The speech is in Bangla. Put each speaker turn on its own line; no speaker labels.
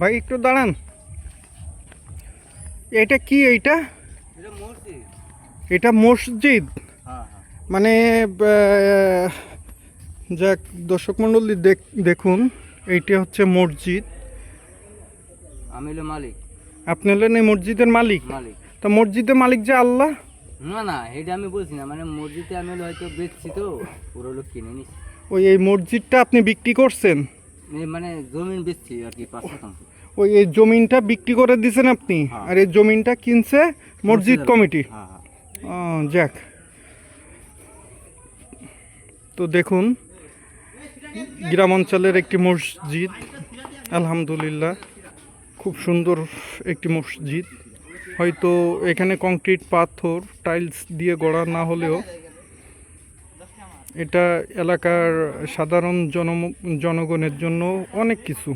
ভাই একটু দাঁড়ান। এটা কি এইটা?
এটা মসজিদ।
এটা মসজিদ?
হ্যাঁ হ্যাঁ।
মানে যাক দর্শক মণ্ডলী দেখুন এইটা হচ্ছে মসজিদ।
আমি হলো মালিক।
আপনি হলেন এই মসজিদের মালিক?
মালিক।
তা মসজিদের মালিক যে আল্লাহ?
না না এটা আমি বলছি না। মানে মসজিদে আমি হয়তো বেচছি তো পুরো লোক কিনে নিছি।
ওই এই মসজিদটা আপনি বিক্রি করছেন?
মানে জমিন বেচছি আর কি পাঁচ শতাংশ।
ওই এই জমিনটা বিক্রি করে দিছেন আপনি?
হ্যাঁ।
আর এই জমিনটা কিনছে মসজিদ কমিটি?
হ্যাঁ হ্যাঁ।
যাক। তো দেখুন গ্রাম অঞ্চলের একটি মসজিদ আলহামদুলিল্লাহ খুব সুন্দর একটি মসজিদ। হয়তো এখানে কংক্রিট পাথর টাইলস দিয়ে গড়া না হলেও এটা এলাকার সাধারণ জন জনগণের জন্য অনেক কিছু।